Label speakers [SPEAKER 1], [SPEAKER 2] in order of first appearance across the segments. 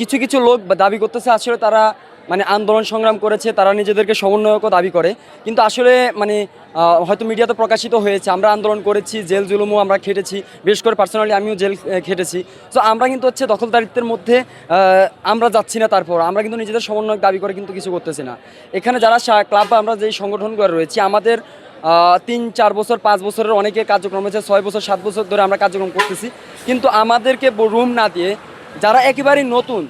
[SPEAKER 1] কিছু কিছু লোক দাবি করতেছে, আসলে তারা মানে আন্দোলন সংগ্রাম করেছে, তারা নিজেদেরকে সমন্বয়কও দাবি করে। কিন্তু আসলে মানে হয়তো মিডিয়াতে প্রকাশিত হয়েছে, আমরা আন্দোলন করেছি, জেল জুলুমও আমরা খেটেছি, বিশেষ করে পার্সোনালি আমিও জেল খেটেছি। তো আমরা কিন্তু হচ্ছে দখলদারিত্বের মধ্যে আমরা যাচ্ছি না তারপর। আমরা কিন্তু নিজেদের সমন্বয়ক দাবি করে কিন্তু কিছু করতেছি না। এখানে যারা ক্লাব বা আমরা যেই সংগঠনগুলো রয়েছি, আমাদের তিন, চার বছর, পাঁচ বছরের অনেকে কার্যক্রম হয়েছে ছয় বছর, সাত বছর ধরে আমরা কার্যক্রম করতেছি। কিন্তু আমাদেরকে রুম না দিয়ে যারা একেবারেই নতুন,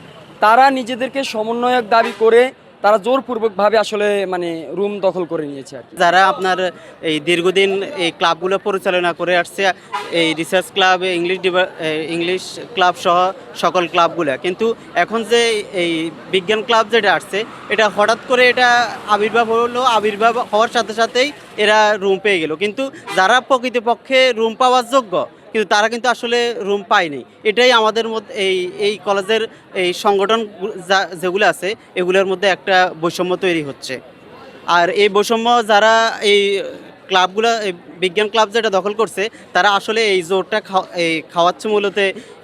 [SPEAKER 1] তারা নিজেদেরকে সমন্বয়ক দাবি করে তারা জোরপূর্বকভাবে আসলে মানে রুম দখল করে নিয়েছে আর
[SPEAKER 2] যারা আপনার এই দীর্ঘদিন এই ক্লাবগুলো পরিচালনা করে আসছে, এই research club English English club সহ সকল ক্লাবগুলো। কিন্তু এখন যে এই বিজ্ঞান ক্লাব যেটা আসছে, এটা হঠাৎ করে এটা আবির্ভাব হলো, আবির্ভাব হওয়ার সাথে সাথেই এরা রুম পেয়ে গেল। কিন্তু যারা প্রকৃতপক্ষে রুম পাওয়ার যোগ্য কিন্তু তারা কিন্তু আসলে রুম পায়নি। এটাই আমাদের মধ্যে এই এই কলেজের এই সংগঠন যেগুলো আছে, এগুলোর মধ্যে একটা বৈষম্য তৈরি হচ্ছে। আর এই বৈষম্য যারা এই ক্লাবগুলো বিজ্ঞান ক্লাব যেটা দখল করছে, তারা আসলে এই জোরটা এই খাওয়াচ্ছে মূলত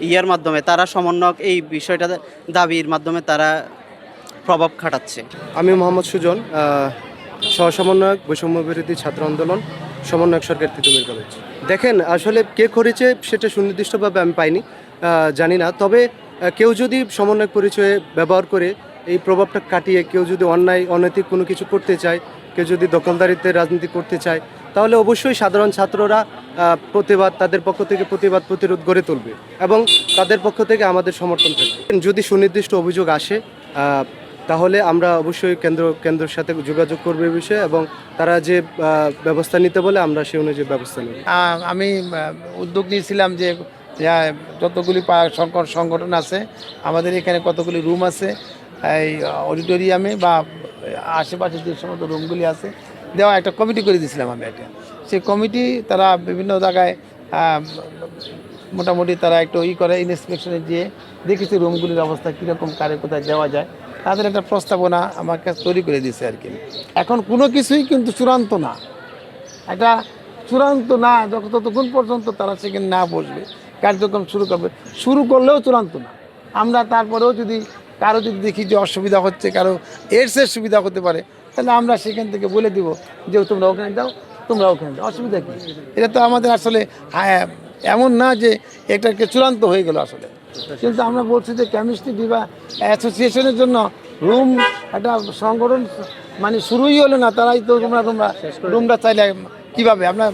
[SPEAKER 2] ইয়ার মাধ্যমে। তারা সমন্বয়ক এই বিষয়টা দাবির মাধ্যমে তারা প্রভাব খাটাচ্ছে।
[SPEAKER 3] আমি মোহাম্মদ সুজন সহসমন্বয়ক বৈষম্য বিরোধী ছাত্র আন্দোলন। সমন্বয়ক সরকার তিতুমির কলেজ। দেখেন, আসলে কে করেছে সেটা সুনির্দিষ্টভাবে আমি পাইনি জানি না। তবে কেউ যদি সমন্বয়ক পরিচয়ে ব্যবহার করে এই প্রভাবটা কাটিয়ে কেউ যদি অন্যায়, অনৈতিক কোনো কিছু করতে চায়, কেউ যদি দখলদারিত্বের রাজনীতি করতে চায়, তাহলে অবশ্যই সাধারণ ছাত্ররা প্রতিবাদ, তাদের পক্ষ থেকে প্রতিবাদ প্রতিরোধ গড়ে তুলবে এবং তাদের পক্ষ থেকে আমাদের সমর্থন থাকবে। যদি সুনির্দিষ্ট অভিযোগ আসে তাহলে আমরা অবশ্যই কেন্দ্র কেন্দ্রের সাথে যোগাযোগ করব এই বিষয়ে এবং তারা যে ব্যবস্থা নিতে বলে আমরা সেই অনুযায়ী ব্যবস্থা
[SPEAKER 4] আহ, আমি উদ্যোগ নিয়েছিলাম যে যতগুলি সংকট সংগঠন আছে আমাদের এখানে কতগুলি রুম আছে এই অডিটোরিয়ামে বা আশেপাশে যে সমস্ত রুমগুলি আছে দেওয়া একটা কমিটি করে দিয়েছিলাম আমি একটা। সেই কমিটি তারা বিভিন্ন জায়গায় মোটামুটি তারা একটু ই করে ইন্সপেকশনে গিয়ে দেখেছি রুমগুলির অবস্থা কীরকম কারে কোথায় দেওয়া যায়। তাদের একটা প্রস্তাবনা আমার তৈরি করে দিয়েছে আর কি। এখন কোনো কিছুই কিন্তু চূড়ান্ত না। একটা চূড়ান্ত না যখন ততক্ষণ পর্যন্ত তারা সেখানে না বসবে কার্যক্রম শুরু করবে শুরু করলেও চূড়ান্ত না। আমরা তারপরেও যদি কারও যদি দেখি যে অসুবিধা হচ্ছে কারও এডসের সুবিধা হতে পারে তাহলে আমরা সেখান থেকে বলে দিব যে তোমরা ওখানে যাও তোমরা ওখানে যাও অসুবিধা কী? এটা তো আমাদের আসলে হ্যাঁ, এমন না যে এটাকে চূড়ান্ত হয়ে গেল আসলে। কিন্তু আমরা বলছি যে কেমিস্ট্রি বিভাগ অ্যাসোসিয়েশনের জন্য রুম একটা সংগঠন মানে শুরুই হলো না তারাই তো তোমরা তোমরা রুমটা চাইলে কীভাবে? আমরা